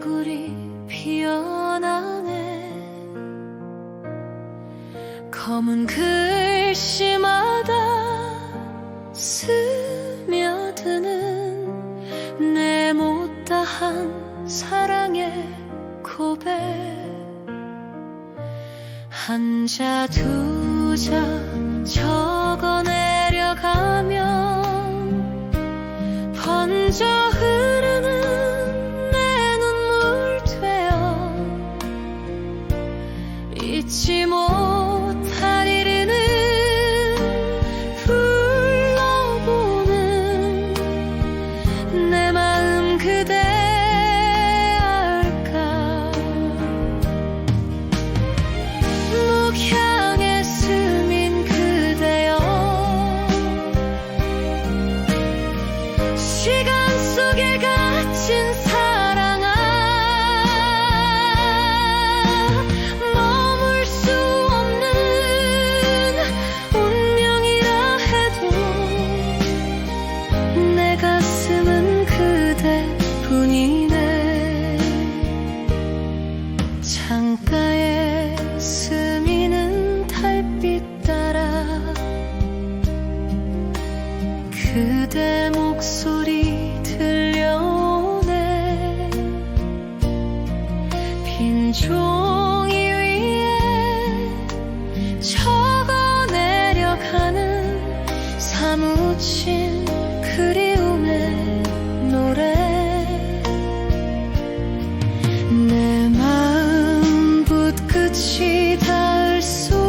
얼굴이 피어나네. 검은 글씨마다 스며드는 내 못다한 사랑의 고백. 한 자 두 자 적어 내려가면 번져 흐 잊지 못할 일은 불러보는 내 마음 그대 그대 목소리 들려오네. 빈 종이 위에 적어 내려가는 사무친 그리움의 노래. 내 마음 붓끝이 닿을 수